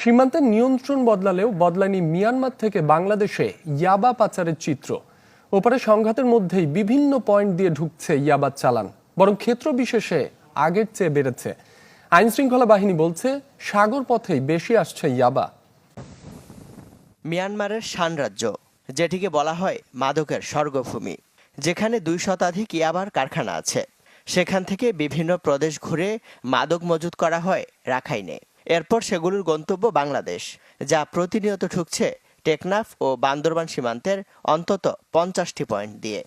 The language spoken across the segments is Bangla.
সীমান্তের নিয়ন্ত্রণ বদলালেও বদলায়নি মিয়ানমার থেকে বাংলাদেশে ইয়াবা পাচারের চিত্র। ওপারে সংঘাতের মধ্যেই বিভিন্ন পয়েন্ট দিয়ে ঢুকছে ইয়াবার চালান, বরং ক্ষেত্র বিশেষে আগের চেয়ে বেড়েছে। আইন শৃঙ্খলা বাহিনী বলছে, সাগর পথেই বেশি আসছে ইয়াবা। মিয়ানমারের শান রাজ্য, যেটিকে বলা হয় মাদকের স্বর্গভূমি, যেখানে দুই শতাধিক ইয়াবার কারখানা আছে। সেখান থেকে বিভিন্ন প্রদেশ ঘুরে মাদক মজুত করা হয় রাখাইনে। এরপর সেগুলোর গন্তব্য বাংলাদেশ, যা প্রতিনিয়ত ঢুকছে টেকনাফ ও বান্দরবান সীমান্তের অন্তত পঞ্চাশটি পয়েন্ট দিয়ে।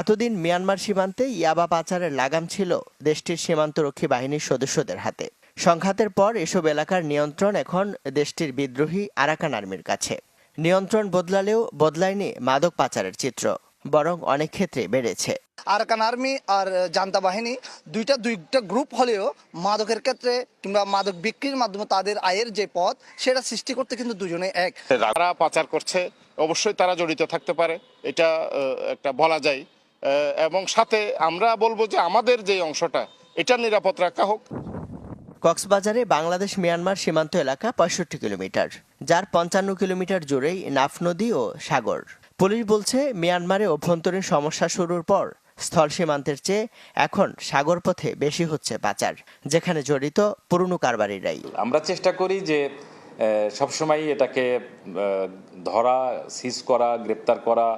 এতদিন মিয়ানমার সীমান্তে ইয়াবা পাচারের লাগাম ছিল দেশটির সীমান্তরক্ষী বাহিনীর সদস্যদের হাতে। সংঘাতের পর এসব এলাকার নিয়ন্ত্রণ এখন দেশটির বিদ্রোহী আরাকান আর্মির কাছে। নিয়ন্ত্রণ বদলালেও বদলায়নি মাদক পাচারের চিত্র, বরং অনেক ক্ষেত্রে বেড়েছে। আরাকান আর্মি আর জান্তা বাহিনী দুইটা দুইটা গ্রুপ হলেও মাদকের ক্ষেত্রে কিংবা মাদক বিক্রির মাধ্যমে তাদের আয়ের যে পথ সেটা সৃষ্টি করতে কিন্তু দুজনে এক। যারা পাচার করছে অবশ্যই তারা জড়িত থাকতে পারে এটা একটা বলা যায়। এবং সাথে আমরা বলব যে আমাদের যে অংশটা এটা নিরাপদ রাখা হোক। কক্সবাজারে বাংলাদেশ মিয়ানমার সীমান্ত এলাকা পঁয়ষট্টি কিলোমিটার যার পঞ্চান্ন কিলোমিটার জুড়েই নাফ নদী ও সাগর। পুলিশ বলছে মিয়ানমারে অভ্যন্তরীণ সমস্যা শুরুর পর স্থল সীমান্তের চেয়ে এখন সাগর পথে বেশি হচ্ছে পাচার যেখানে জড়িত পুরনো কারবারিরাই। আমরা চেষ্টা করি যে সবসময় এটাকে ধরা সিজ করা গ্রেপ্তার করা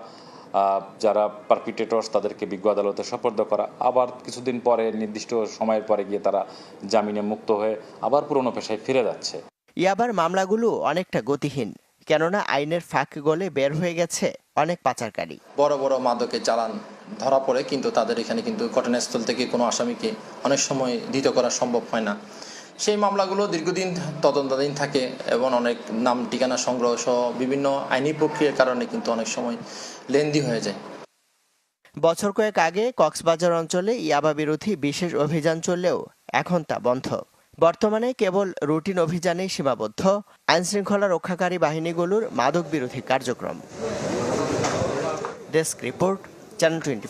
যারা পারপিটেটর্স তাদেরকে বিজ্ঞ আদালতে সোপর্দ করা। আবার কিছুদিন পরে নির্দিষ্ট সময়ের পরে গিয়ে তারা জামিনে মুক্ত হয়ে আবার পুরনো পেশায় ফিরে যাচ্ছে। ইয়াবার মামলাগুলো অনেকটা গতিহীন। কেননা আইনের ফাঁক গলে বের হয়ে গেছে অনেক পাচারকারী। বড় বড় মাদকের চালান ধরা পড়ে কিন্তু তাদের এখানে কিন্তু ঘটনাস্থল থেকে কোনো আসামিকে অনেক সময় ধৃত করা সম্ভব হয় না। সেই মামলাগুলো দীর্ঘদিন তদন্তাধীন থাকে এবং অনেক নাম ঠিকানা সংগ্রহ সহ বিভিন্ন আইনি প্রক্রিয়ার কারণে কিন্তু অনেক সময় লেন্দি হয়ে যায়। বছর কয়েক আগে কক্সবাজার অঞ্চলে ইয়াবা বিরোধী বিশেষ অভিযান চললেও এখন তা বন্ধ। বর্তমানে কেবল রুটিন অভিযানেই সীমাবদ্ধ। আইনশৃঙ্খলা রক্ষাকারী বাহিনীগুলোর মাদক বিরোধী কার্যক্রম। Desk report, channel twenty